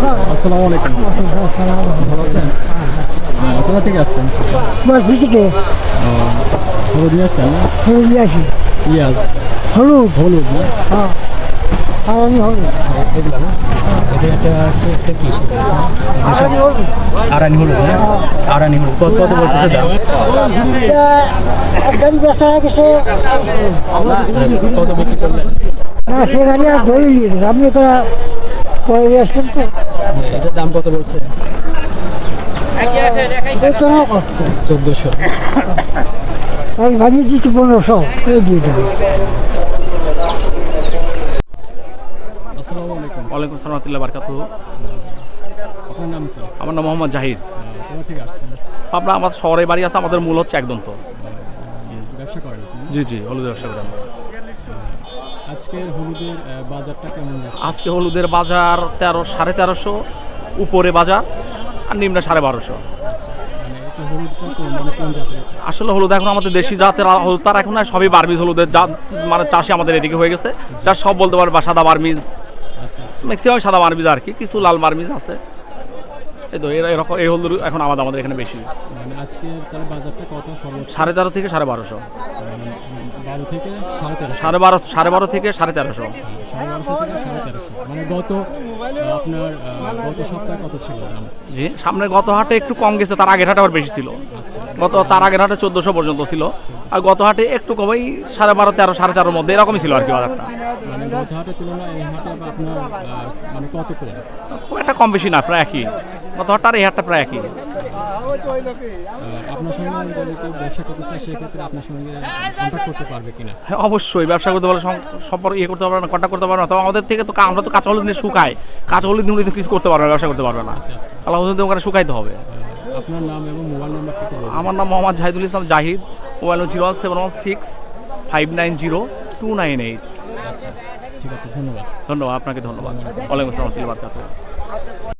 আসসালামু আলাইকুম। ভালো আছেন? কোথা থেকে আসছেন? মাঝি থেকে হলুদ নিয়ে আসছেন না? হলুদ নিয়ে আসি। পিঁয়াজ হলুদ। হলুদ না? হ্যাঁ। আর আমি হলুদ। এগুলা না আরানি হলুদ না? আরানি হলুদ। কত কত বলতেছে দাম? গাড়ি বেচা গেছে কত বিক্রি করলেন না সে গাড়ি আর ধরে নিয়ে আপনি তো? এটার দাম কত বলছে? চোদ্দোশো। আমি ভাবিয়ে দিচ্ছি পনেরোশো এই দিয়ে দেবো। আসসালামু আলাইকুম। ওয়ালাইকুম সালাম রহমতুল্লাহ বারকাতু আপনার নাম কি? আমার নাম মোহাম্মদ জাহিদ। কোথা থেকে আসছেন? আপনার আমার শহরে বাড়ি আছে আমাদের মূল হচ্ছে একদম তো। ব্যবসা করেন জি জি হলুদ ব্যবসা করি আমরা। আজকের হলুদের বাজারটা কেমন আজকে হলুদের বাজার তেরো সাড়ে তেরোশো উপরে বাজার আর নিম্নে সাড়ে বারোশো। মানে কোন মানে জাতের? আসলে হলুদ এখন আমাদের দেশি জাতের হলুদ তার এখন সবই বার্মিজ হলুদের জাত মানে চাষি আমাদের এদিকে হয়ে গেছে। যার সব বলতে পারবে বা সাদা বার্মিজ আচ্ছা আচ্ছা। ম্যাক্সিমাম সাদা বার্মিজ আর কি কিছু লাল বার্মিজ আছে। এই তো এরা এরকম এই হলুদ এখন আমাদের আমাদের এখানে বেশি। মানে আজকের তাহলে বাজারটা কত? সাড়ে তেরো থেকে সাড়ে বারোশো। বারো থেকে সাড়ে বারো সাড়ে বারো থেকে সাড়ে তেরোশো। সাড়ে বারোশো থেকে সাড়ে তেরোশো। মানে গত আপনার গত সপ্তাহে কত ছিল দাম? জি সামনে গত হাটে একটু কম গেছে তার আগের হাটে আবার বেশি ছিল। আচ্ছা। গত তার আগের হাটে চোদ্দোশো পর্যন্ত ছিল। আর গত হাটে একটু কমেই সাড়ে বারো তেরো সাড়ে তেরোর মধ্যে এরকমই ছিল আর কি বাজারটা। মানে গত হাটের তুলনায় এই হাটে আপনার মানে কত করে? খুব একটা কম বেশি না প্রায় একই। গত আর এই হাটটা প্রায় একই। আপনার সঙ্গে যদি কেউ ব্যবসা করতে চায় সেক্ষেত্রে আপনার সঙ্গে কন্ট্যাক্ট করতে পারবে কিনা? হ্যাঁ অবশ্যই। ব্যবসা করতে পারলে সম্পর্ক ইয়ে করতে পারবে না কন্ট্যাক্ট করতে পারবে না। তবে আমাদের থেকে তো আমরা তো কাঁচা হলুদ নিয়ে শুকাই। কাঁচা হলুদ নিয়ে তো কিছু করতে পারবে না ব্যবসা করতে পারবে না। আচ্ছা আচ্ছা। কালা হলুদ ওখানে শুকাইতে হবে। আপনার নাম এবং মোবাইল বলুন আমার নাম Mohammad Jahidul Islam Jahid. Mobile zero one seven one six five nine zero two nine eight. আচ্ছা ঠিক আছে ধন্যবাদ। ধন্যবাদ আপনাকে ধন্যবাদ। ওয়ালাইকুম আসসালাম